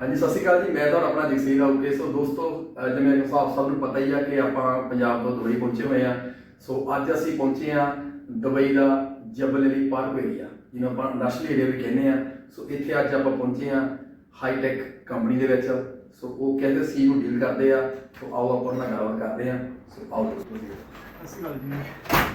ਹਾਂਜੀ, ਸਤਿ ਸ਼੍ਰੀ ਅਕਾਲ ਜੀ। ਮੈਂ ਤੁਹਾਨੂੰ ਆਪਣਾ ਜਗਸੀਰ ਆਉਗੇ ਸੋ ਦੋਸਤੋ ਅਹ ਜਿਵੇਂ ਹਿਸਾਬ ਸਭ ਨੂੰ ਪਤਾ ਹੀ ਆ ਕਿ ਆਪਾਂ ਪੰਜਾਬ ਤੋਂ ਦੁਬਈ ਪਹੁੰਚੇ ਹੋਏ ਆ। ਸੋ ਅੱਜ ਅਸੀਂ ਪਹੁੰਚੇ ਆ ਦੁਬਈ ਦਾ ਜਬਲ ਅਲੀ ਪਾਰਕ ਏਰੀਆ ਜਿਹਨੂੰ ਆਪਾਂ ਇੰਡਸਟਰੀ ਏਰੀਆ ਵੀ ਕਹਿੰਦੇ ਆ। ਸੋ ਇੱਥੇ ਅੱਜ ਆਪਾਂ ਪਹੁੰਚੇ ਆ ਹਾਈਟੈਕ ਕੰਪਨੀ ਦੇ ਵਿੱਚ। ਸੋ ਉਹ ਕਹਿੰਦੇ ਸੀ ਨੂੰ ਡੀਲ ਕਰਦੇ ਆ। ਸੋ ਆਓ ਆਪਾਂ ਉਹਨਾਂ ਨਾਲ ਗੱਲਬਾਤ ਕਰਦੇ ਆ। ਸੋ ਆਓ ਦੋਸਤੋ ਜੀ। ਅਸੀਂ ਗੱਲ ਜੀ।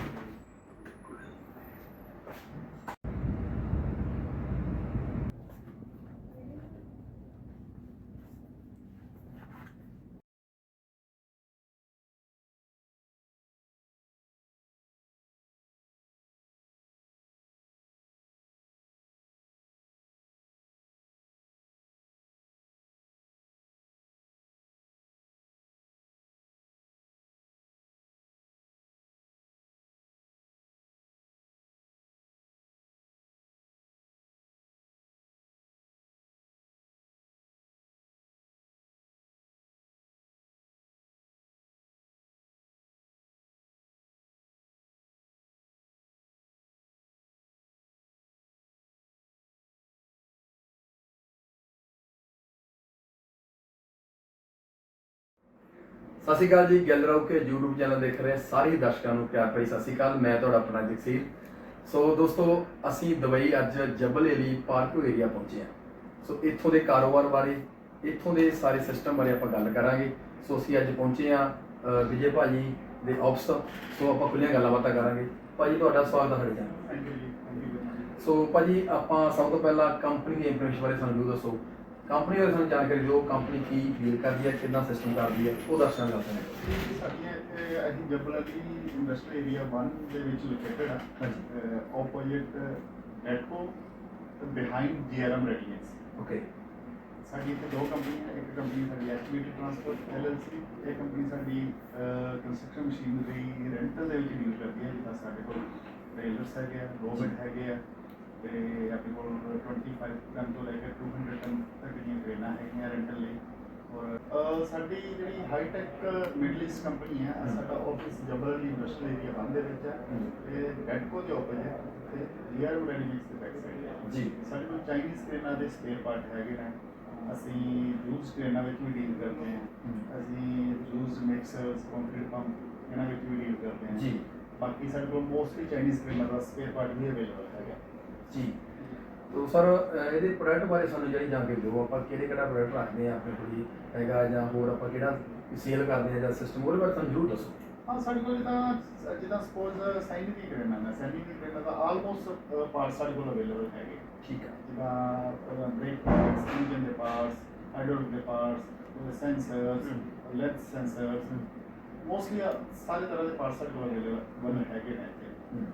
ਸਤਿ ਸ਼੍ਰੀ ਅਕਾਲ ਜੀ ਗਿੱਲ ਰਾਉ ਕੇ YouTube ਚੈਨਲ ਦੇਖ ਰਹੇ ਸਾਰੇ ਦਰਸ਼ਕਾਂ ਨੂੰ ਪਿਆਰ ਭਰੀ ਸਤਿ ਸ਼੍ਰੀ ਅਕਾਲ। ਮੈਂ ਤੁਹਾਡਾ ਆਪਣਾ ਜਗਸੀਰ। ਸੋ ਦੋਸਤੋ ਅਸੀਂ ਦੁਬਈ ਅੱਜ ਜਬਲ ਏਲੀ ਪਾਰਕ ਏਰੀਆ ਪਹੁੰਚੇ ਹਾਂ। ਸੋ ਇੱਥੋਂ ਦੇ ਕਾਰੋਬਾਰ ਬਾਰੇ ਇੱਥੋਂ ਦੇ ਸਾਰੇ ਸਿਸਟਮ ਬਾਰੇ ਆਪਾਂ ਗੱਲ ਕਰਾਂਗੇ। ਸੋ ਅਸੀਂ ਅੱਜ ਪਹੁੰਚੇ ਹਾਂ ਵਿਜੇ ਭਾਜੀ ਦੇ ਆਫਿਸ ਸੋ ਆਪਾਂ ਖੁੱਲੀਆਂ ਗੱਲਾਂ ਬਾਤਾਂ ਕਰਾਂਗੇ। ਭਾਜੀ ਤੁਹਾਡਾ ਸਵਾਗਤ ਹੈ ਜੀ ਸੋ ਭਾਜੀ ਆਪਾਂ ਸਭ ਤੋਂ ਪਹਿਲਾਂ ਕੰਪਨੀ ਦੀ ਇੰਪਰੈਸ਼ਨ ਬਾਰੇ ਸਾਨੂੰ ਦੱਸੋ। ਕੰਪਨੀ ਬਾਰੇ ਸਾਨੂੰ ਜਾਣਕਾਰੀ ਦਿਓ ਕੰਪਨੀ ਕੀ ਡੀਲ ਕਰਦੀ ਹੈ ਕਿੰਨਾ ਸਿਸਟਮ ਕਰਦੀ ਹੈ ਉਹ ਦੱਸਣਾ ਚਾਹੁੰਦੇ ਨੇ। ਸਾਡੀਆਂ ਇੱਥੇ ਅਸੀਂ ਜਬਲ ਅਲੀ ਇੰਡਸਟਰੀ ਏਰੀਆ 1 ਦੇ ਵਿੱਚ ਲੋਕੇਟਡ ਆ। ਹਾਂਜੀ। Opposite Natco behind GRM Radiance okay ਸਾਡੀ ਇੱਥੇ ਦੋ ਕੰਪਨੀਆਂ ਇੱਕ ਕੰਪਨੀ ਸਾਡੀ ਐਸਟੀਮੇਟਡ ਟਰਾਂਸਪੋਰਟ ਐਲਐਲਸੀ ਇਹ ਕੰਪਨੀ ਸਾਡੀ ਕੰਸਟਰਕਸ਼ਨ ਮਸ਼ੀਨਰੀ ਰੈਂਟਲ ਦੇ ਵਿੱਚ ਡੀਲ ਕਰਦੀ ਹੈ ਜਿੱਦਾਂ ਸਾਡੇ ਕੋਲ ਟ੍ਰੇਲਰਸ ਹੈਗੇ ਆ ਰੋਬਟ ਹੈਗੇ ਆ। ਤੇ ਆਪਣੇ ਕੋਲ 25 ਟਨ ਤੋਂ ਲੈ ਕੇ 200 ਟਨ ਤੱਕ ਦੀਆਂ ਕ੍ਰੇਨਾਂ ਹੈਗੀਆਂ ਰੈਂਟਲ ਲਈ। ਔਰ ਸਾਡੀ ਜਿਹੜੀ ਹਾਈਟੈਕ ਮਿਡਲ ਈਸਟ ਕੰਪਨੀ ਹੈ। ਸਾਡਾ office Jebel Ali industrial area ਬੰਦ ਵਿੱਚ ਹੈ। ਇਹ ਰੈਡਕੋ ਦੇ ਆਪੋਜ਼ਿਟ ਤੇ ਰੀਅਰ ਰੈਡੀਮਿਕਸ ਦੇ ਬੈਕ ਸਾਈਡ ਹੈ। ਜੀ। ਸਾਡੇ ਕੋਲ ਚਾਈਨੀਜ਼ ਕ੍ਰੇਨਾਂ ਦੇ ਸਪੇਅਰ ਪਾਰਟ ਹੈਗੇ ਨੇ। ਅਸੀਂ ਯੂਜ਼ ਕ੍ਰੇਨਾਂ ਵਿੱਚ ਵੀ ਡੀਲ ਕਰਦੇ ਹਾਂ। ਅਸੀਂ ਯੂਜ਼ ਮਿਕਸਰਸ ਕੰਕਰੀਟ ਪੰਪ ਇਹਨਾਂ ਵਿੱਚ ਵੀ ਡੀਲ ਕਰਦੇ ਹਾਂ। ਜੀ। ਬਾਕੀ ਸਾਡੇ ਕੋਲ ਮੋਸਟਲੀ ਚਾਈਨੀਜ਼ ਕ੍ਰੇਨਾਂ ਦਾ ਸਪੇਅਰ ਪਾਰਟ ਵੀ ਅਵੇਲੇਬਲ ਹੈਗਾ। ਜੀ। ਤੋ ਸਰ ਇਹਦੇ ਪ੍ਰੋਡਕਟ ਬਾਰੇ ਸਾਨੂੰ ਜਿਹੜੀ ਜਾਣਕਾਰੀ ਦਿਓ ਆਪਾਂ ਕਿਹੜੇ ਕਿਹੜਾ ਪ੍ਰੋਡਕਟ ਰੱਖਦੇ ਆ ਆਪਣੇ ਕੋਲ ਹੈਗਾ ਜਾਂ ਹੋਰ ਆਪਾਂ ਕਿਹੜਾ ਸੇਲ ਕਰਦੇ ਆ ਜਾਂ ਸਿਸਟਮ ਉਹਦੇ ਬਾਰੇ ਸਾਨੂੰ ਜ਼ਰੂਰ ਦੱਸੋ। ਹਾਂ ਸਾਡੇ ਕੋਲ ਜਿੱਦਾਂ ਜਿੱਦਾਂ ਸਪੋਜ਼ ਸਾਈਨ ਦੀ ਕ੍ਰੇਨਾਂ ਨੇ ਸਾਈਨ ਦੀ ਆਲਮੋਸਟ ਪਾਰਟ ਸਾਡੇ ਕੋਲ ਅਵੇਲੇਬਲ ਹੈਗੇ। ਠੀਕ ਹੈ ਜਿੱਦਾਂ ਬ੍ਰੇਕ ਪਾਰਟਸ ਇੰਜਨ ਦੇ ਪਾਰਟਸ ਹਾਈਡ੍ਰੋਲਿਕ ਦੇ ਪਾਰਟਸ ਸੈਂਸਰਸ ਲੈਡ ਸੈਂਸਰਸ ਮੋਸਟਲੀ ਸਾਰੇ ਤਰ੍ਹਾਂ ਦੇ ਪਾਰਟਸ ਸਾਡੇ ਕੋਲ ਅਵੇਲੇਬਲ ਹੈਗੇ ਨੇ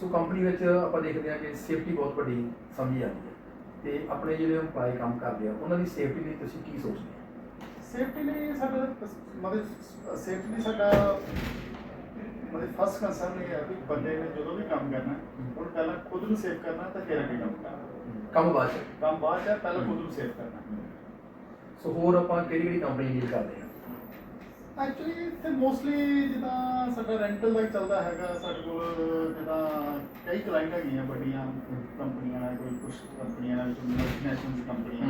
ਸੋ ਕੰਪਨੀ ਵਿੱਚ ਆਪਾਂ ਦੇਖਦੇ ਆ ਕਿ ਸੇਫਟੀ ਬਹੁਤ ਵੱਡੀ ਸਮਝੀ ਜਾਂਦੀ ਹੈ ਤੇ ਆਪਣੇ ਜਿਹੜੇ EMPLOYE ਕੰਮ ਕਰਦੇ ਆ ਉਹਨਾਂ ਦੀ ਸੇਫਟੀ ਲਈ ਤੁਸੀਂ ਕੀ ਸੋਚਦੇ ਆ ਸੇਫਟੀ ਲਈ ਸਾਡਾ ਮਤਲਬ ਸੇਫਟੀ ਲਈ ਸਾਡਾ ਮਤਲਬ ਫਸਟ ਕੰਸਰਨ ਇਹ ਹੈ ਕਿ ਬੰਦੇ ਨੇ ਜਦੋਂ ਵੀ ਕੰਮ ਕਰਨਾ ਉਹਨੂੰ ਪਹਿਲਾਂ ਖੁਦ ਨੂੰ ਸੇਫ ਕਰਨਾ ਤਾਂ ਫਿਰ ਅੱਗੇ ਕੰਮ ਕਰਨਾ। ਕੰਮ ਬਾਅਦ ਚ? ਕੰਮ ਬਾਅਦ ਚ ਹੈ, ਪਹਿਲਾਂ ਖੁਦ ਨੂੰ ਸੇਫ ਕਰਨਾ। ਸੋ ਹੋਰ ਆਪਾਂ ਕਿਹੜੀ ਕਿਹੜੀ ਕੰਪਨੀ ਡੀਲ ਕਰਦੇ ਆ? ਐਕਚੁਅਲੀ ਇੱਥੇ ਮੋਸਟਲੀ ਜਿੱਦਾਂ ਸਾਡਾ ਰੈਂਟਲ ਦਾ ਹੀ ਚੱਲਦਾ ਹੈਗਾ ਸਾਡੇ ਕੋਲ ਜਿੱਦਾਂ ਕਈ ਕਲਾਇੰਟ ਹੈਗੀਆਂ ਵੱਡੀਆਂ ਕੰਪਨੀਆਂ ਨਾਲ ਕੋਈ ਕੁਝ ਕੰਪਨੀਆਂ ਨਾਲ ਮਲਟੀਨੈਸ਼ਨਲ ਕੰਪਨੀਆਂ।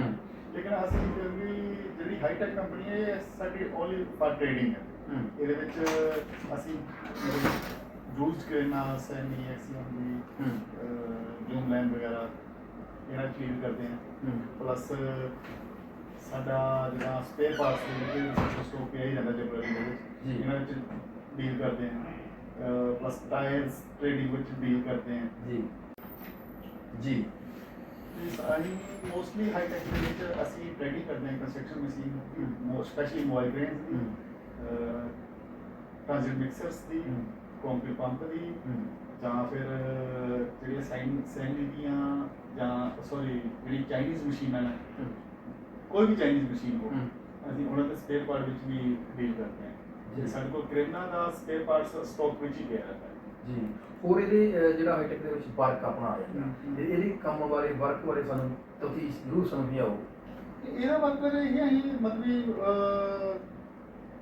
ਲੇਕਿਨ ਅਸੀਂ ਫਿਰ ਵੀ ਜਿਹੜੀ ਹਾਈਟੈਕ ਕੰਪਨੀ ਹੈ ਇਹ ਸਾਡੀ ਓਨਲੀ ਫਾਰ ਟ੍ਰੇਡਿੰਗ ਹੈ। ਇਹਦੇ ਵਿੱਚ ਅਸੀਂ ਯੂਜ਼ਡ ਕਰਨਾ ਸੈਮੀ ਐਕਸੀਅਮ ਦੀ। ਜੂਮ ਲਾਈਨ ਵਗੈਰਾ ਇਹਨਾਂ ਚੀਜ਼ ਕਰਦੇ ਹਾਂ। ਪਲੱਸ ਸਾਡਾ ਜਿਹੜਾ ਸਪੇਅਰ ਪਾਰਟਸ ਦੇ ਵਿੱਚ ਸਟਾਕ ਪਿਆ ਹੀ ਜਾਂਦਾ ਜਬਰਦਸਤੀ ਦੇ ਵਿੱਚ। ਇਹਨਾਂ ਵਿੱਚ ਡੀਲ ਕਰਦੇ ਹਾਂ ਪਲੱਸ ਟਾਇਰਸ ਟ੍ਰੇਡਿੰਗ ਵਿੱਚ ਡੀਲ ਕਰਦੇ ਹਾਂ ਜੀ ਜੀ ਅਸੀਂ ਮੋਸਟਲੀ ਹਾਈ ਟੈਕ ਦੇ ਵਿੱਚ ਅਸੀਂ ਟ੍ਰੇਡਿੰਗ ਕਰਦੇ ਹਾਂ ਕੰਸਟਰਕਸ਼ਨ ਮਸ਼ੀਨ ਮੋ ਸਪੈਸ਼ਲੀ ਮੋਬਾਈਲ ਗ੍ਰੇਨਸ ਦੀ। ਟ੍ਰਾਂਜ਼ਿਟ ਮਿਕਸਰਸ ਦੀ। ਕੰਕਰੀਟ ਪੰਪ ਦੀ। ਜਾਂ ਫਿਰ ਜਿਹੜੀਆਂ ਸਾਈਨ ਸੈਨੀ ਦੀਆਂ ਜਾਂ ਸੌਰੀ ਜਿਹੜੀ ਚਾਈਨੀਜ਼ ਮਸ਼ੀਨਾਂ ਨੇ। ਕੋਈ ਵੀ ਚਾਈਨੀਜ਼ ਮਸ਼ੀਨ ਹੋ। ਅਸੀਂ ਉਹਨਾਂ ਦੇ ਸਪੇਅਰ ਪਾਰਟ ਵਿੱਚ ਵੀ ਡੀਲ ਕਰਦੇ ਹਾਂ ਜੀ। ਸਾਡੇ ਕੋਲ ਕ੍ਰੇਨਾ ਦਾ ਸਪੇਅਰ ਪਾਰਟਸ ਸਟਾਕ ਵਿੱਚ ਹੀ ਪਿਆ ਰਹਿੰਦਾ ਜੀ ਹੋਰ ਇਹਦੇ ਜਿਹੜਾ ਹਾਈਟੈਕ ਦੇ ਵਿੱਚ ਵਰਕ ਆਪਣਾ ਆ ਜਾਂਦਾ ਇਹਦੀ ਕੰਮ ਬਾਰੇ ਵਰਕ ਬਾਰੇ ਸਾਨੂੰ ਤੁਸੀਂ ਜ਼ਰੂਰ ਸਮਝਾਓ ਇਹਦਾ ਮਤਲਬ ਇਹ ਹੈ ਅਸੀਂ ਮਤਲਬ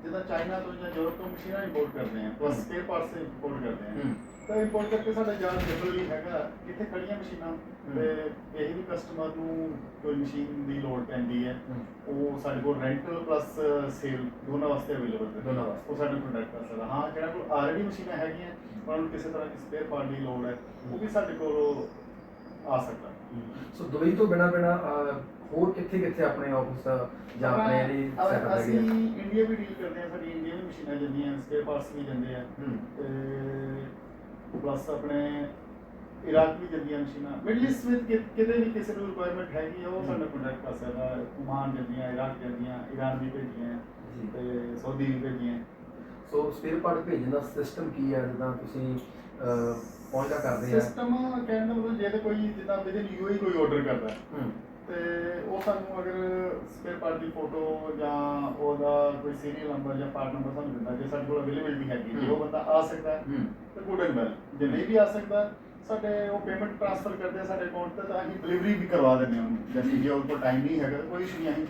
ਜਿੱਦਾਂ ਚਾਈਨਾ ਤੋਂ ਜਾਂ ਯੂਰਪ ਤੋਂ ਮਸ਼ੀਨਾਂ ਇੰਪੋਰਟ ਕਰਦੇ ਹਾਂ ਪਲੱਸ। ਸਪੇਅਰ ਪਾਰਟਸ ਇੰਪੋਰਟ ਕਰਦੇ ਹਮ। ਤਾਂ ਇੰਪੋਰਟ ਕਰਕੇ ਸਾਡਾ ਜਾਨ ਜਬਲ ਵੀ ਹੈਗਾ। ਇੱਥੇ ਖੜੀਆਂ ਮਸ਼ੀਨਾਂ ਤੇ ਇਹ ਵੀ ਕਸਟਮਰ ਨੂੰ ਕੋਈ ਮਸ਼ੀਨ ਦੀ ਲੋੜ ਪੈਂਦੀ ਹੈ। ਉਹ ਸਾਡੇ ਕੋਲ ਰੈਂਟਲ ਪਲੱਸ ਸੇਲ ਦੋਨਾਂ ਵਾਸਤੇ ਅਵੇਲੇਬਲ ਹੈ ਦੋਨਾਂ ਵਾਸਤੇ। ਉਹ ਸਾਡੇ ਕੰਟੈਕਟ ਕਰ ਸਕਦਾ। ਹਾਂ ਜਿਹੜਾ ਕੋਲ ਆਲਰੇਡੀ ਮਸ਼ੀਨਾਂ ਹੈਗੀਆਂ ਉਹਨਾਂ ਨੂੰ ਕਿਸੇ ਤਰ੍ਹਾਂ ਦੀ ਸਪੇਅਰ ਪਾਰਟ ਦੀ ਲੋੜ ਹੈ ਉਹ ਵੀ ਸਾਡੇ ਕੋਲ ਆ ਸਕਦਾ। ਸੋ ਦੁਬਈ ਤੋਂ ਬਿਨਾ ਬਿਨਾ ਹੋਰ ਕਿੱਥੇ ਕਿੱਥੇ ਆਪਣੇ ਆਫਿਸ ਜਾਂ ਆਪਣੇ ਜਿਹੜੀ ਸੈਟਅਪ ਅਸੀਂ ਹੈਗੇ ਆ? ਇੰਡੀਆ ਵੀ ਡੀਲ ਕਰਦੇ ਹਾਂ ਸਾਡੀ ਇੰਡੀਆ ਵੀ ਮਸ਼ੀਨਾਂ ਜਾਂਦੀਆਂ ਸਪੇਅਰ ਪਾਰਟਸ ਵੀ ਜਾਂਦੇ ਆ। ਤੇ ਪਲੱਸ ਆਪਣੇ ਇਰਾਕ ਵੀ ਜਾਂਦੀਆਂ ਮਸ਼ੀਨਾਂ ਮਿਡਲ ਈਸਟ ਵਿੱਚ ਕਿ- ਕਿਤੇ ਵੀ ਕਿਸੇ ਨੂੰ ਰਿਕੁਆਇਰਮੈਂਟ ਹੈਗੀ ਆ ਉਹ ਸਾਡਾ ਕੰਟੈਕਟ ਕਰ ਸਕਦਾ ਹੈ। ਓਮਾਨ ਜਾਂਦੀਆਂ ਇਰਾਕ ਜਾਂਦੀਆਂ ਈਰਾਨ ਵੀ ਭੇਜੀਆਂ ਜੀ। ਤੇ ਸਾਊਦੀ ਵੀ ਭੇਜੀਆਂ। ਸੋ ਸਪੇਅਰ ਪਾਰਟ ਭੇਜਣ ਦਾ ਸਿਸਟਮ ਕੀ ਹੈ ਜਿੱਦਾਂ ਤੁਸੀਂ ਅਹ, ਪਹੁੰਚਦਾ ਕਰਦੇ ਆ? ਸਿਸਟਮ ਕਹਿਣ ਦਾ ਮਤਲਬ ਜੇ ਤਾਂ ਕੋਈ ਜਿੱਦਾਂ ਵਿਦਨ ਯੂਏਈ ਕੋਈ ਆਰਡਰ ਕਰਦਾ। ਹੂੰ। ਤੇ ਉਹ ਸਾਨੂੰ ਅਗਰ ਸਪੇਅਰ ਪਾਰਟ ਦੀ ਫੋਟੋ ਜਾਂ ਉਹਦਾ ਕੋਈ ਸੀਰੀਅਲ ਨੰਬਰ ਜਾਂ ਪਾਰਟ ਨੰਬਰ ਸਾਨੂੰ ਦਿੰਦਾ ਜੇ ਸਾਡੇ ਕੋਲ ਅਵੇਲੇਬਿਲਟੀ ਹੈਗੀ ਜੇ ਉਹ ਬੰਦਾ ਆ ਸਕਦਾ ਤੇ ਗੁੱਡ ਐਂਡ ਵੈਲ ਜੇ ਨਹੀਂ ਵੀ ਆ ਸਕਦਾ ਸਾਡੇ ਉਹ ਪੇਮੈਂਟ ਟ੍ਰਾਂਸਫਰ ਕਰਦੇ ਆ ਸਾਡੇ ਅਕਾਊਂਟ ਤੇ ਤਾਂ ਅਸੀਂ ਡਿਲੀਵਰੀ ਵੀ ਕਰਵਾ ਦਿੰਦੇ ਹਾਂ ਉਹਨੂੰ। ਜੈਸੇ ਜੇ ਉਹਦੇ ਕੋਲ ਟਾਈਮ ਨਹੀਂ ਹੈਗਾ ਤਾਂ ਕੋਈ ਇਸ਼ੂ ਨਹੀਂ ਅਸੀਂ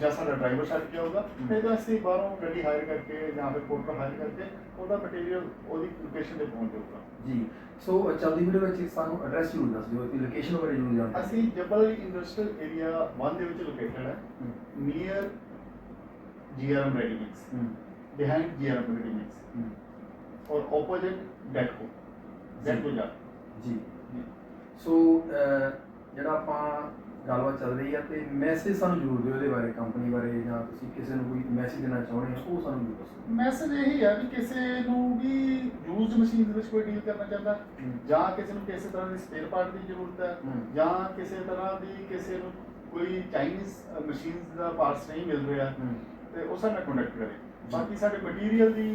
ਜਾਂ ਸਾਡਾ ਡਰਾਈਵਰ ਛੱਡ ਕੇ ਆਊਗਾ। ਤਾਂ ਅਸੀਂ ਬਾਹਰੋਂ ਗੱਡੀ ਹਾਇਰ ਕਰਕੇ ਜਾਂ ਫਿਰ ਪੋਰਟਰ ਹਾਇਰ ਕਰਕੇ ਉਹਦਾ ਮਟੀਰੀਅਲ ਉਹਦੀ ਲੋਕੇਸ਼ਨ ਤੇ ਪਹੁੰਚ ਜਾਊਗਾ। ਜੀ। ਸੋ ਚੱਲਦੀ ਵੀਡੀਓ ਵਿੱਚ ਸਾਨੂੰ ਐਡਰੈਸ ਜ਼ਰੂਰ ਦੱਸ ਦਿਓ ਤੇ ਲੋਕੇਸ਼ਨ ਬਾਰੇ ਜ਼ਰੂਰ ਜਾਣਕਾਰੀ। ਅਸੀਂ ਜਬਲ ਇੰਡਸਟਰੀਅਲ ਏਰੀਆ 1 ਦੇ ਵਿੱਚ ਲੋਕੇਟਡ ਹੈ। ਹੂੰ। ਨੀਅਰ ਜੀਆਰਐਮ ਰੈਡੀ ਮਿਕਸ ਹੂੰ। ਬਿਹਾਈਂਡ ਜੀਆਰਐਮ ਰੈਡੀ ਮਿਕਸ ਹੂੰ। ਔਰ ਆਪੋਜ਼ਿਟ ਡੈਟਕੋ ਡੈਟਕੋ ਜਾ। ਜੀ ਸੋ ਜਿਹੜਾ ਆਪਾਂ ਗੱਲਬਾਤ ਚੱਲ ਰਹੀ ਹੈ ਤੇ ਮੈਸੇਜ ਸਾਨੂੰ ਜ਼ਰੂਰ ਦਿਓ ਇਹਦੇ ਬਾਰੇ ਕੰਪਨੀ ਬਾਰੇ ਜਾਂ ਤੁਸੀਂ ਕਿਸੇ ਨੂੰ ਕੋਈ ਮੈਸੇਜ ਦੇਣਾ ਚਾਹੁੰਦੇ ਹੋ ਉਹ ਸਾਨੂੰ ਜ਼ਰੂਰ ਦੱਸੋ ਮੈਸੇਜ ਇਹੀ ਹੈ ਵੀ ਕਿਸੇ ਨੂੰ ਵੀ ਯੂਜ਼ਡ ਮਸ਼ੀਨ ਦੇ ਵਿੱਚ ਕੋਈ ਡੀਲ ਕਰਨਾ ਚਾਹੁੰਦਾ। ਜਾਂ ਕਿਸੇ ਨੂੰ ਕਿਸੇ ਤਰ੍ਹਾਂ ਦੀ ਸਪੇਅਰ ਪਾਰਟ ਦੀ ਜ਼ਰੂਰਤ ਹੈ। ਜਾਂ ਕਿਸੇ ਤਰ੍ਹਾਂ ਦੀ ਕਿਸੇ ਨੂੰ ਕੋਈ ਚਾਈਨੀਜ਼ ਮਸ਼ੀਨਸ ਦਾ ਪਾਰਟਸ ਨਹੀਂ ਮਿਲ ਰਿਹਾ ਤੇ ਉਹ ਸਾਡੇ ਨਾਲ ਕੰਟੈਕਟ ਕਰੇ। ਬਾਕੀ ਸਾਡੇ ਮਟੀਰੀਅਲ ਦੀ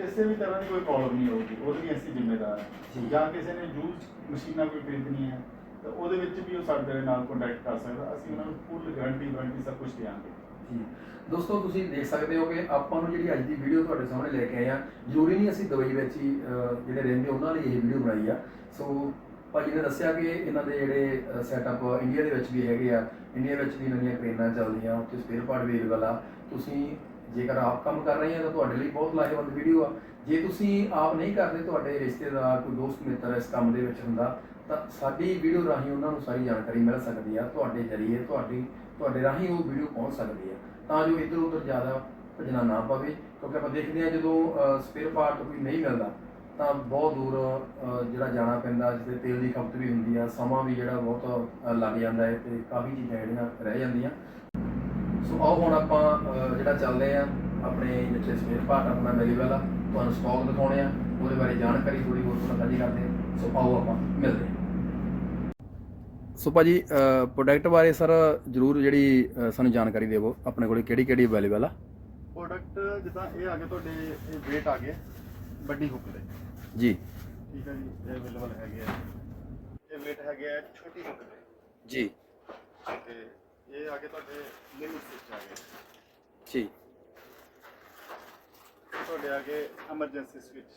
ਕਿਸੇ ਵੀ ਤਰ੍ਹਾਂ ਦੀ ਕੋਈ ਪ੍ਰੋਬਲਮ ਨਹੀਂ ਹੋਊਗੀ ਉਹਦੇ ਲਈ ਅਸੀਂ ਜ਼ਿੰਮੇਦਾਰ। ਹਾਂ। ਜਾਂ। ਕਿਸੇ ਨੇ ਯੂਜ਼ਡ ਮਸ਼ੀਨਾਂ ਕੋਈ ਖਰੀਦਣੀ ਹੈ ਤਾਂ ਉਹਦੇ ਵਿੱਚ ਵੀ ਉਹ ਸਾਡੇ ਨਾਲ ਕੰਟੈਕਟ ਕਰ ਸਕਦਾ ਅਸੀਂ ਉਹਨਾਂ ਨੂੰ ਫੁੱਲ ਗਾਰੰਟੀ ਵਾਰੰਟੀ ਸਭ ਕੁਝ ਦਿਆਂਗੇ ਜੀ। ਦੋਸਤੋ ਤੁਸੀਂ ਦੇਖ ਸਕਦੇ ਹੋ ਕਿ ਆਪਾਂ ਨੂੰ ਜਿਹੜੀ ਅੱਜ ਦੀ ਵੀਡੀਓ ਤੁਹਾਡੇ ਸਾਹਮਣੇ ਲੈ ਕੇ ਆਏ ਆ ਜ਼ਰੂਰੀ ਨਹੀਂ ਅਸੀਂ ਦੁਬਈ ਵਿੱਚ ਹੀ ਜਿਹੜੇ ਰਹਿੰਦੇ ਉਹਨਾਂ ਲਈ ਇਹ ਵੀਡੀਓ ਬਣਾਈ ਆ। ਸੋ ਭਾਜੀ ਨੇ ਦੱਸਿਆ ਕਿ ਇਹਨਾਂ ਦੇ ਜਿਹੜੇ ਸੈਟਅਪ ਇੰਡੀਆ ਦੇ ਵਿੱਚ ਵੀ ਹੈਗੇ ਆ। ਇੰਡੀਆ ਵਿੱਚ ਵੀ ਨਵੀਆਂ ਟ੍ਰੇਨਾਂ ਚੱਲਦੀਆਂ ਉੱਥੇ ਸਪੇਅਰ ਪਾਰਟ ਵੀ ਅਵੇਲੇਬਲ ਆ। ਤੁਸੀਂ ਜੇਕਰ ਆਪ ਕੰਮ ਕਰ ਰਹੇ ਆ ਤਾਂ ਤੁਹਾਡੇ ਲਈ ਬਹੁਤ ਲਾਹੇਵੰਦ ਵੀਡੀਓ ਆ। ਜੇ ਤੁਸੀਂ ਆਪ ਨਹੀਂ ਕਰਦੇ, ਤੁਹਾਡੇ ਰਿਸ਼ਤੇਦਾਰ, ਕੋਈ ਦੋਸਤ, ਮਿੱਤਰ ਇਸ ਕੰਮ ਦੇ ਵਿੱਚ ਹੁੰਦਾ, ਤਾਂ ਸਾਡੀ ਵੀਡੀਓ ਰਾਹੀਂ ਉਹਨਾਂ ਨੂੰ ਸਾਰੀ ਜਾਣਕਾਰੀ ਮਿਲ ਸਕਦੀ ਆ। ਤੁਹਾਡੇ ਜਰੀਏ ਤੁਹਾਡੀ, ਤੁਹਾਡੇ ਰਾਹੀਂ ਉਹ ਵੀਡੀਓ ਪਹੁੰਚ ਸਕਦੀ ਆ। ਤਾਂ ਜੋ ਇੱਧਰ ਉੱਧਰ ਜ਼ਿਆਦਾ ਭਜਣਾ ਨਾ ਪਵੇ, ਕਿਉਂਕਿ ਆਪਾਂ ਦੇਖਦੇ ਆ ਜਦੋਂ ਸਪੇਅਰ ਪਾਰਟ ਕੋਈ ਨਹੀਂ ਮਿਲਦਾ, ਤਾਂ ਬਹੁਤ ਦੂਰ ਜਿਹੜਾ ਜਾਣਾ ਪੈਂਦਾ, ਜਿੱਥੇ ਤੇਲ ਦੀ ਖਪਤ ਵੀ ਹੁੰਦੀ ਆ, ਸਮਾਂ ਵੀ ਜਿਹੜਾ ਬਹੁਤ ਲੱਗ ਜਾਂਦਾ ਹੈ ਤੇ ਕਾਫੀ ਚੀਜ਼ਾਂ ਜਿਹੜੀਆਂ ਰਹਿ ਜਾਂਦੀਆਂ। ਸੋ ਆਓ ਹੁਣ ਆਪਾਂ ਜਿਹੜਾ ਚੱਲਦੇ ਆ ਆਪਣੇ ਜਿੱਥੇ ਸਪੇਅਰ ਪਾਰਟ ਆਪਣਾ ਅਵੇਲੇਬਲ ਆ ਤੁਹਾਨੂੰ ਸਟਾਕ ਦਿਖਾਉਣੇ ਆ ਉਹਦੇ ਬਾਰੇ ਜਾਣਕਾਰੀ ਥੋੜੀ ਬਹੁਤ ਤੁਹਾਨੂੰ ਸਾਂਝੀ ਕਰਦੇ ਸੋ ਆਓ ਆਪਾਂ ਮਿਲਦੇ ਆ। ਸੋ ਭਾਜੀ ਪ੍ਰੋਡਕਟ ਬਾਰੇ ਸਰ ਜਰੂਰ ਜਿਹੜੀ ਸਾਨੂੰ ਜਾਣਕਾਰੀ ਦੇਵੋ ਆਪਣੇ ਕੋਲੇ ਕਿਹੜੀ ਕਿਹੜੀ ਅਵੇਲੇਬਲ ਆ? ਪ੍ਰੋਡਕਟ ਜਿੱਦਾਂ ਇਹ ਆ ਗਏ ਤੁਹਾਡੇ ਇਹ weight ਆ ਗਏ ਵੱਡੀ ਹੁੱਕ ਦੇ। ਜੀ। ਠੀਕ ਹੈ ਜੀ ਇਹ ਅਵੇਲੇਬਲ ਹੈਗੇ ਆ। ਇਹ weight ਹੈਗੇ ਆ ਛੋਟੀ ਹੁੱਕ ਦੇ। ਜੀ। ਤੇ ਇਹ ਆ ਗਏ ਤੁਹਾਡੇ ਲਿਮਿਟ ਸਵਿਚ ਆ ਗਏ ਜੀ ਇਹ ਤੁਹਾਡੇ ਆ ਗਏ ਐਮਰਜੈਂਸੀ ਸਵਿਚ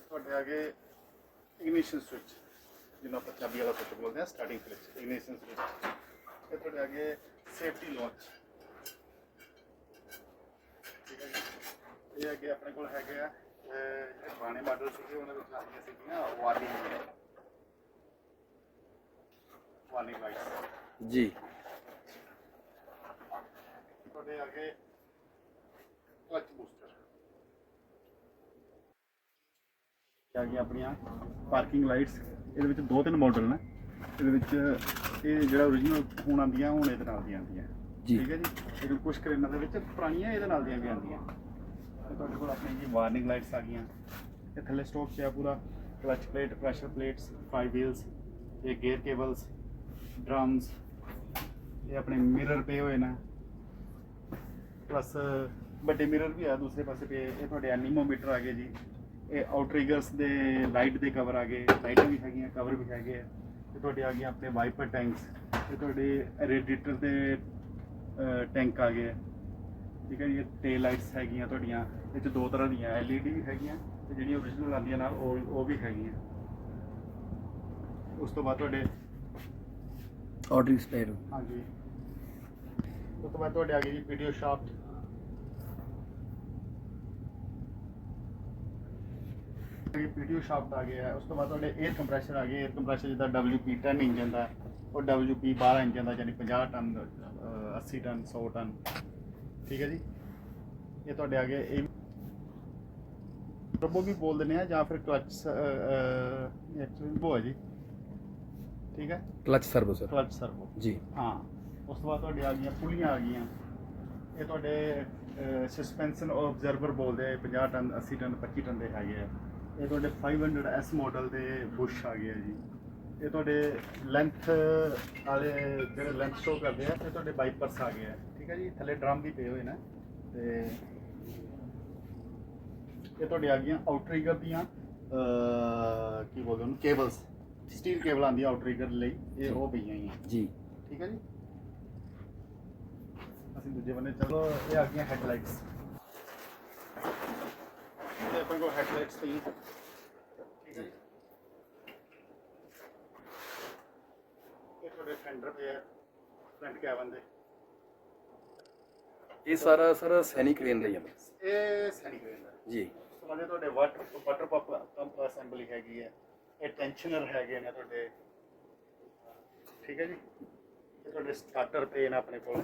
ਤੁਹਾਡੇ ਆ ਗਏ ਇਗਨੀਸ਼ਨ ਸਵਿਚ ਜਿਹਨੂੰ ਆਪਾਂ ਚਾਬੀ ਵਾਲਾ ਸਵਿਚ ਬੋਲਦੇ ਆ ਸਟਾਰਟਿੰਗ ਸਵਿਚ ਇਗਨੀਸ਼ਨ ਸਵਿਚ ਇਹ ਤੁਹਾਡੇ ਆ ਗਏ ਸੇਫਟੀ ਲਾਂਚ ਠੀਕ ਹੈ ਜੀ ਇਹ ਅੱਗੇ ਆਪਣੇ ਕੋਲ ਹੈਗੇ ਆ ਅਹ ਜਿਹੜੇ ਪੁਰਾਣੇ ਮਾਡਲ ਸੀਗੇ ਉਹਨਾਂ ਵਿੱਚ ਆਉਂਦੀਆਂ ਸੀਗੀਆਂ ਵਾਰਨਿੰਗ ਲਾਈਟਸ ਜੀ। ਤੁਹਾਡੇ ਅੱਗੇ ਕਲਚ ਬੂਸਟਰ ਆ ਗਈਆਂ ਆਪਣੀਆਂ ਪਾਰਕਿੰਗ ਲਾਈਟਸ ਇਹਦੇ ਵਿੱਚ ਦੋ ਤਿੰਨ ਮਾਡਲ ਨੇ। ਇਹਦੇ ਵਿੱਚ ਇਹ ਜਿਹੜਾ origignal ਹੁਣ ਆਉਂਦੀਆਂ ਹੁਣ ਇਹਦੇ ਨਾਲ ਦੀਆਂ ਆਉਂਦੀਆਂ। ਜੀ। ਠੀਕ ਹੈ ਜੀ? ਇਹਦੇ ਕੁਝ ਕਰੇਨਾਂ ਦੇ ਵਿੱਚ ਪੁਰਾਣੀਆਂ ਇਹਦੇ ਨਾਲ ਦੀਆਂ ਵੀ ਆਉਂਦੀਆਂ। ਤੇ ਤੁਹਾਡੇ ਕੋਲ ਆਪਣੀ ਜੀ ਵਾਰਨਿੰਗ ਲਾਈਟਸ ਆ ਗਈਆਂ। ਇਹ ਥੱਲੇ ਸਟਾਕ 'ਚ ਆ ਪੂਰਾ। Clutch plate pressure plates five wheels ਇਹ ਗੇਅਰ ਕੇਬਲਸ ਡਰਮਸ, ਇਹ ਆਪਣੇ ਮਿਰਰ ਪਏ ਹੋਏ ਨੇ। ਪਲੱਸ ਵੱਡੇ ਮਿਰਰ ਵੀ ਆ, ਦੂਸਰੇ ਪਾਸੇ ਪਏ, ਇਹ ਤੁਹਾਡੇ ਐਨੀਮੋਮੀਟਰ ਆ ਗਏ ਜੀ। ਇਹ ਆਊਟਰੀਗਰਸ ਦੇ ਲਾਈਟ ਦੇ ਕਵਰ ਆ ਗਏ ਲਾਈਟਾਂ ਵੀ ਹੈਗੀਆਂ ਕਵਰ ਵੀ ਹੈਗੇ ਆ। ਇਹ ਤੁਹਾਡੇ ਆ ਗਏ ਆਪਣੇ ਵਾਈਪਰ ਟੈਂਕਸ ਇਹ ਤੁਹਾਡੇ ਰੇਡੀਏਟਰ ਦੇ ਟੈਂਕ ਆ ਗਏ। ਆ। ਠੀਕ ਹੈ ਜੀ ਟੇਲ ਲਾਈਟਸ ਹੈਗੀਆਂ ਤੁਹਾਡੀਆਂ, ਇਹ ਚ ਦੋ ਤਰ੍ਹਾਂ ਦੀਆਂ, LED ਵੀ ਹੈਗੀਆਂ ਤੇ ਜਿਹੜੀਆਂ origignal ਆਉਂਦੀਆਂ ਨਾਲ, ਉਹ ਉਹ ਵੀ ਹੈਗੀਆਂ। ਉਸ ਤੋਂ ਬਾਅਦ ਤੁਹਾਡੇ ਆਰਡਰਿੰਗ ਸਟਾਈਲ ਹਾਂਜੀ। ਉਸ ਤੋਂ ਬਾਅਦ ਤੁਹਾਡੇ ਆ ਗਈ ਜੀ ਵੀਡੀਓ ਸ਼ਾਫਟ ਪੀਟੀਓ ਸ਼ਾਫਟ ਆ ਗਿਆ। ਉਸ ਤੋਂ ਬਾਅਦ ਤੁਹਾਡੇ 에ਅਰ ਕੰਪਰੈਸ਼ਰ ਆ ਗਏ 에ਅਰ ਕੰਪਰੈਸ਼ਰ ਜਿੱਦਾਂ WP10 ਇੰਜਨ ਦਾ, ਉਹ WP 12 ਇੰਜਨ ਦਾ, ਯਾਨੀ 50 ਟਨ, ਅਹ 80 ਟਨ 100 ਟਨ। ਠੀਕ ਹੈ ਜੀ? ਇਹ ਤੁਹਾਡੇ ਆ ਗਏ। ਇਹ ਟਰਬੋ ਵੀ ਬੋਲ ਦਿੰਦੇ ਆ ਜਾਂ ਫਿਰ ਕਲਚ ਐਕਚੁਅਲੀ ਉਹ ਹੈ ਜੀ। ਠੀਕ ਹੈ? Clutch servo sir. Clutch servo ਜੀ। ਹਾਂ। ਉਸ ਤੋਂ ਬਾਅਦ ਤੁਹਾਡੇ ਆ ਗਈਆਂ ਪੁਲੀਆਂ ਆ ਗਈਆਂ। ਇਹ ਤੁਹਾਡੇ ਸਸਪੈਂਸ਼ਨ ਆਬਜ਼ਰਵਰ ਬੋਲਦੇ ਆ 50 ਟਨ 80 ਟਨ 25 ਟਨ ਦੇ ਹੈਗੇ ਆ। ਇਹ ਤੁਹਾਡੇ 500 ਐਸ ਮਾਡਲ ਦੇ ਬੁਸ਼ ਆ ਗਏ ਆ ਜੀ। ਇਹ ਤੁਹਾਡੇ ਲੈਂਥ ਵਾਲੇ ਜਿਹੜੇ ਲੈਂਥ ਸ਼ੋ ਕਰਦੇ ਆ ਇਹ ਤੁਹਾਡੇ ਬਾਈਪਰਸ ਆ ਗਏ ਆ। ਠੀਕ ਹੈ ਜੀ? ਥੱਲੇ ਡਰਮ ਵੀ ਪਏ ਹੋਏ ਨੇ। ਤੇ ਇਹ ਤੁਹਾਡੇ ਆ ਗਈਆਂ ਆਊਟਰੀਗਰ ਦੀਆਂ ਕੀ ਬੋਲਦੇ ਉਹਨੂੰ? ਕੇਬਲਸ ਸਟੀਲ ਕੇਬਲ ਆਉਂਦੀ ਆ ਆਊਟਰੀਗਰ ਲਈ ਇਹ ਉਹ ਪਈਆਂ ਹੀ ਆ। ਜੀ। ਠੀਕ ਹੈ ਜੀ? ਅਸੀਂ ਦੂਜੇ ਬੰਨੇ ਚਲੋ ਇਹ ਆ ਗਈਆਂ ਹੈਡਲਾਈਟਸ ਤੇ ਆਪਣੇ ਕੋਲ ਹੈਡਲਾਈਟਸ ਪਈ ਠੀਕ ਹੈ ਜੀ? ਇਹ ਤੁਹਾਡੇ ਫੈਂਡਰ ਪਏ ਆ ਫਰੰਟ ਕੈਬਨ ਦੇ। ਇਹ ਸਾਰਾ ਸਰ ਸੈਨਿਕ ਰੇਨ ਦਾ ਹੀ ਹੈ ਇਹ ਸੈਨਿਕ ਰੇਂਜ ਹੈ ਜੀ। ਉਸ ਤੋਂ ਬਾਅਦ ਇਹ ਤੁਹਾਡੇ water water pump pump assembly ਹੈਗੀ ਹੈ। ਇਹ ਟੈਂਸ਼ਨਰ ਹੈਗੇ ਨੇ ਤੁਹਾਡੇ। ਠੀਕ ਹੈ ਜੀ? ਇਹ ਤੁਹਾਡੇ ਸਟਾਰਟਰ ਪੇ ਨੇ ਆਪਣੇ ਕੋਲ।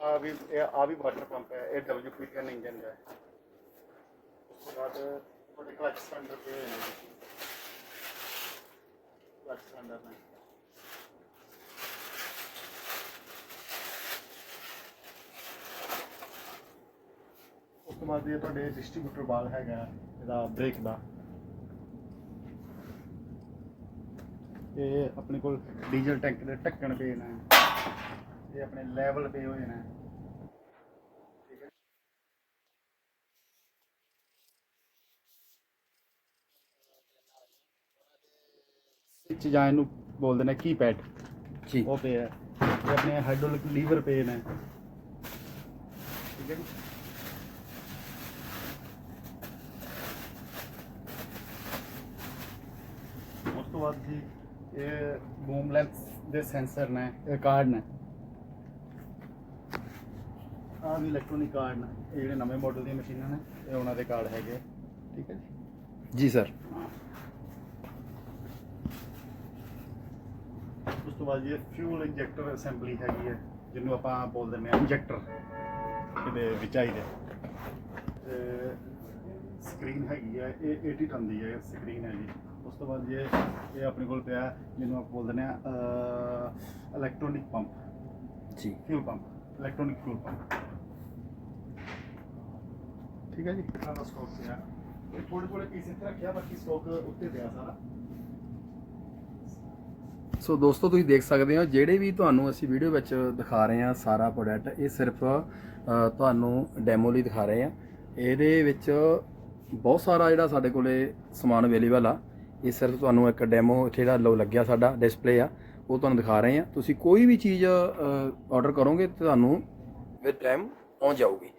ਆ ਵੀ, ਇਹ ਆ ਵੀ ਵਾਟਰ ਪੰਪ ਹੈ, ਇਹ WP10 ਇੰਜਨ ਦਾ ਹੈ। ਉਸ ਤੋਂ ਬਾਅਦ ਤੁਹਾਡੇ ਕਲਚ ਸਟੈਂਡਰ ਪੇ ਨੇ ਕਲਚ ਸਟੈਂਡਰ ਨੇ। ਤੋਂ ਬਾਅਦ ਇਹ ਤੁਹਾਡੇ ਡਿਸਟ੍ਰੀਬਿਊਟਰ ਬਾਲ ਹੈਗਾ ਇਹਦਾ ਬ੍ਰੇਕ ਦਾ। ਇਹ ਆਪਣੇ ਕੋਲ ਡੀਜ਼ਲ ਟੈਂਕ ਦੇ ਢੱਕਣ ਪਏ ਨੇ। ਇਹ ਆਪਣੇ ਲੈਵਲ ਪਏ ਹੋਏ ਨੇ। ਸਵਿਚ ਜਾਂ ਇਹਨੂੰ ਬੋਲਦੇ ਨੇ ਕੀਪੈਡ ਜੀ। ਉਹ ਪਏ ਹੈ ਇਹ ਆਪਣੇ ਹਾਈਡ੍ਰੋਲਿਕ ਲੀਵਰ ਪਏ ਨੇ। ਠੀਕ ਹੈ ਜੀ। ਬਾਅਦ ਜੀ। ਇਹ ਬੂਮ ਲੈਂਸ ਦੇ ਸੈਂਸਰ ਨੇ ਇਹ ਕਾਰਡ ਨੇ। ਆਹ ਵੀ ਇਲੈਕਟ੍ਰੋਨਿਕ ਕਾਰਡ ਨੇ। ਇਹ ਜਿਹੜੇ ਨਵੇਂ ਮਾਡਲ ਦੀਆਂ ਮਸ਼ੀਨਾਂ ਨੇ ਇਹ ਉਹਨਾਂ ਦੇ ਕਾਰਡ ਹੈਗੇ ਠੀਕ ਹੈ ਜੀ? ਜੀ ਸਰ ਉਸ ਤੋਂ ਬਾਅਦ ਇਹ ਫਿਊਲ ਇੰਜੈਕਟਰ ਅਸੈਂਬਲੀ ਹੈਗੀ ਹੈ ਜਿਹਨੂੰ ਆਪਾਂ ਬੋਲ ਦਿੰਦੇ ਆ ਇੰਜੈਕਟਰ ਇਹਦੇ ਵਿਚਾਈ ਦੇ। ਤੇ ਸਕਰੀਨ ਹੈਗੀ ਹੈ ਇਹ 80 ਟਨ ਦੀ ਹੈ ਸਕਰੀਨ ਹੈ ਜੀ। ਉਸ ਤੋਂ ਬਾਅਦ ਇਹ ਇਹ ਆਪਣੇ ਕੋਲ ਪਿਆ ਜਿਹਨੂੰ ਆਪਾਂ ਬੋਲ ਦਿੰਦੇ ਆ ਇਲੈਕਟ੍ਰੋਨਿਕ ਪੰਪ ਜੀ। Fuel pump electronic fuel pump ਠੀਕ ਹੈ ਜੀ। ਦਾ ਸਟਾਕ ਪਿਆ। ਇਹ ਥੋੜੇ ਥੋੜੇ ਪੀਸ ਇੱਥੇ ਰੱਖਿਆ ਬਾਕੀ ਸਟਾਕ ਉੱਤੇ ਪਿਆ ਸਾਰਾ। ਸੋ ਦੋਸਤੋ ਤੁਸੀਂ ਦੇਖ ਸਕਦੇ ਹੋ ਜਿਹੜੇ ਵੀ ਤੁਹਾਨੂੰ ਅਸੀਂ ਵੀਡੀਓ ਵਿੱਚ ਦਿਖਾ ਰਹੇ ਹਾਂ ਸਾਰਾ ਪ੍ਰੋਡਕਟ ਇਹ ਸਿਰਫ ਤੁਹਾਨੂੰ ਡੈਮੋ ਲਈ ਦਿਖਾ ਰਹੇ ਹਾਂ। ਇਹਦੇ ਵਿੱਚ ਬਹੁਤ ਸਾਰਾ ਜਿਹੜਾ ਸਾਡੇ ਕੋਲੇ ਸਮਾਨ ਅਵੇਲੇਬਲ ਆ। ਇਹ ਸਿਰਫ ਤੁਹਾਨੂੰ ਇੱਕ ਡੈਮੋ ਇੱਥੇ ਜਿਹੜਾ ਲੋ ਲੱਗਿਆ ਸਾਡਾ ਡਿਸਪਲੇ ਆ, ਉਹ ਤੁਹਾਨੂੰ ਦਿਖਾ ਰਹੇ ਹਾਂ ਤੁਸੀਂ ਕੋਈ ਵੀ ਚੀਜ਼ ਆਰਡਰ ਕਰੋਗੇ ਤੇ ਤੁਹਾਨੂੰ ਵਿਦ ਟਾਈਮ ਪਹੁੰਚ ਜਾਊਗੀ।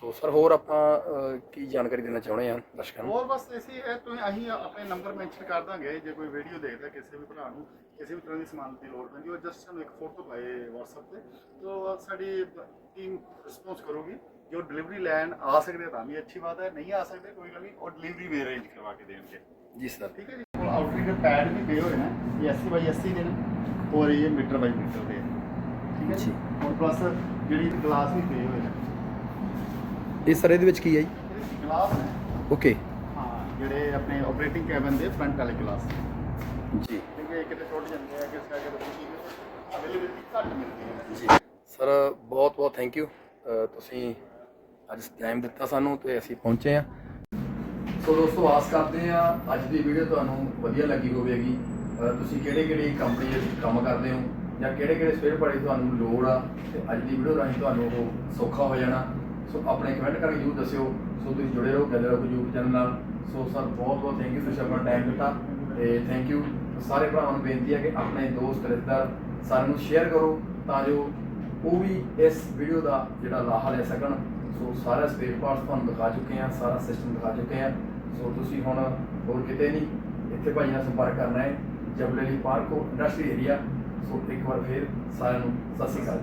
ਸੋ ਸਰ ਹੋਰ ਆਪਾਂ ਕੀ ਜਾਣਕਾਰੀ ਦੇਣਾ ਚਾਹੁੰਦੇ ਆ ਦਰਸ਼ਕਾਂ ਨੂੰ? ਹੋਰ ਬਸ ਅਸੀਂ ਇਹ ਤੁਸੀਂ ਅਸੀਂ ਆਪਣੇ ਨੰਬਰ ਮੈਂਸ਼ਨ ਕਰ ਦਾਂਗੇ, ਜੇ ਕੋਈ ਵੀਡੀਓ ਦੇਖਦਾ ਕਿਸੇ ਵੀ ਭਰਾ ਨੂੰ, ਕਿਸੇ ਵੀ ਤਰ੍ਹਾਂ ਦੀ ਸਮਾਨ ਦੀ ਲੋੜ ਪੈਂਦੀ, ਉਹ ਜਸਟ ਸਾਨੂੰ ਇੱਕ ਫੋਟੋ ਪਾਏ WhatsApp ਤੇ, ਤੋ ਸਾਡੀ ਟੀਮ ਰਿਸਪੌਂਸ ਕਰੂਗੀ। ਜੋ ਡਿਲੀਵਰੀ ਲੈਣ ਆ ਸਕਦੇ ਤਾਂ ਵੀ ਅੱਛੀ ਬਾਤ ਹੈ, ਨਹੀਂ ਆ ਸਕਦੇ ਕੋਈ ਗੱਲ ਨਹੀਂ, ਉਹ ਡਿਲੀਵਰੀ ਵੀ ਅਰੇਂਜ ਕਰਵਾ ਕੇ ਦੇਣਗੇ। ਜੀ ਸਰ। ਠੀਕ ਹੈ ਜੀ। ਕੋਲ ਆਊਟਰੀਡਰ ਪੈਡ ਵੀ ਪਏ ਹੋਏ ਨੇ ਇਹ 80 ਬਾਈ 80 ਦੇ ਨੇ ਔਰ ਇਹ ਮੀਟਰ ਬਾਈ ਮੀਟਰ ਦੇ। ਠੀਕ ਹੈ ਜੀ। ਔਰ ਪਲੱਸ ਜਿਹੜੀ ਗਲਾਸ ਵੀ ਪਏ ਹੋਏ ਨੇ। ਇਹ ਸਰ ਇਹਦੇ ਵਿੱਚ ਕੀ ਹੈ ਜੀ? ਗਲਾਸ ਨੇ। ਓਕੇ ਹਾਂ ਜਿਹੜੇ ਆਪਣੇ ਆਪਰੇਟਿੰਗ ਕੈਬਨ ਦੇ ਫਰੰਟ ਵਾਲੇ ਗਲਾਸ ਜੀ। ਕਿਉਂਕਿ ਕਿਤੇ ਟੁੱਟ ਜਾਂਦੇ ਆ ਕਿਸੇ ਕਰਕੇ ਤੁਸੀਂ ਅਵੇਲੇਬਿਲਟੀ ਘੱਟ ਮਿਲਦੀ ਹੈ। ਜੀ। ਸਰ ਬਹੁਤ ਬਹੁਤ ਥੈਂਕ ਯੂ ਤੁਸੀਂ ਅੱਜ ਟਾਈਮ ਦਿੱਤਾ ਸਾਨੂੰ ਤੇ ਅਸੀਂ ਪਹੁੰਚੇ ਆ ਸੋ ਦੋਸਤੋ, ਆਸ ਕਰਦੇ ਆ ਅੱਜ ਦੀ ਵੀਡੀਓ ਤੁਹਾਨੂੰ ਵਧੀਆ ਲੱਗੀ ਹੋਵੇਗੀ। ਤੁਸੀਂ ਕਿਹੜੇ ਕਿਹੜੀ ਕੰਪਨੀ ਵਿੱਚ ਕੰਮ ਕਰਦੇ ਹੋ ਜਾਂ ਕਿਹੜੇ ਕਿਹੜੇ ਸਪੇਅਰ ਪਾਰਟ ਤੁਹਾਨੂੰ ਲੋੜ ਆ, ਤੇ ਅੱਜ ਦੀ ਵੀਡੀਓ ਰਾਹੀਂ ਤੁਹਾਨੂੰ ਉਹ ਸੌਖਾ ਹੋ ਜਾਣਾ। ਸੋ ਆਪਣੇ ਕਮੈਂਟ ਕਰਕੇ ਜਰੂਰ ਦੱਸਿਓ। ਸੋ ਤੁਸੀਂ ਜੁੜੇ ਰਹੋ ਗੈਲਰ ਆਫ YouTube ਚੈਨਲ ਨਾਲ। ਸੋ ਸਰ ਬਹੁਤ ਬਹੁਤ ਥੈਂਕ ਯੂ ਤੁਸੀਂ ਆਪਣਾ ਟਾਈਮ ਦਿੱਤਾ, ਤੇ ਥੈਂਕ ਯੂ ਸਾਰੇ ਭਰਾਵਾਂ ਨੂੰ ਬੇਨਤੀ ਹੈ ਕਿ ਆਪਣੇ ਦੋਸਤ ਰਿਸ਼ਤੇਦਾਰ ਸਾਰਿਆਂ ਨੂੰ ਸ਼ੇਅਰ ਕਰੋ, ਤਾਂ ਜੋ ਉਹ ਵੀ ਇਸ ਵੀਡੀਓ ਦਾ ਜਿਹੜਾ ਲਾਹਾ ਲੈ ਸਕਣ। ਸੋ ਸਾਰਾ ਸਪੇਅਰ ਪਾਰਟਸ ਤੁਹਾਨੂੰ ਦਿਖਾ ਚੁੱਕੇ ਆ ਸਾਰਾ ਸਿਸਟਮ ਦਿਖਾ ਚੁੱਕੇ ਆ ਸੋ ਤੁਸੀਂ ਹੁਣ ਹੋਰ ਕਿਤੇ ਨਹੀਂ, ਇੱਥੇ ਭਾਈ ਨਾਲ ਸੰਪਰਕ ਕਰਨਾ ਹੈ ਜਬਲੇਲੀ ਪਾਰਕੋ, ਇੰਡਸਟਰੀ ਏਰੀਆ ਸੋ ਇੱਕ ਵਾਰ ਫੇਰ ਸਾਰਿਆਂ ਨੂੰ ਸਤਿ ਸ਼੍ਰੀ ਅਕਾਲ।